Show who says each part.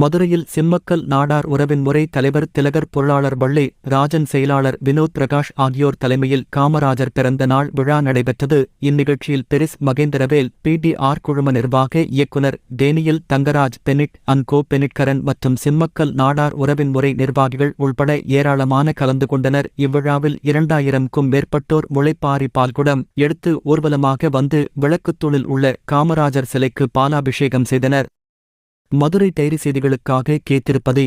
Speaker 1: மதுரையில் சிம்மக்கல் நாடார் உறவின் முறை தலைவர் திலகர் பொருளாளர் வள்ளி ராஜன் செயலாளர் வினோத் பிரகாஷ் ஆகியோர் தலைமையில் காமராஜர் பிறந்த நாள் விழா நடைபெற்றது. இந்நிகழ்ச்சியில் பெரிஸ் மகேந்திரவேல் பிடிஆர் குழும நிர்வாக இயக்குனர் Daniel Thangaraj Benit and co பெனிட்கரன் மற்றும் சிம்மக்கல் நாடார் உறவின் முறை நிர்வாகிகள் உள்பட ஏராளமான கலந்து கொண்டனர். இவ்விழாவில் இரண்டாயிரம்க்கும் மேற்பட்டோர் முளைப்பாரி பால்குடம் எடுத்து ஊர்வலமாக வந்து விளக்குத்தூணில் உள்ள காமராஜர் சிலைக்கு பாலாபிஷேகம் செய்தனர். மதுரை டைரி செய்திகளுக்காக கேத்திருப்பது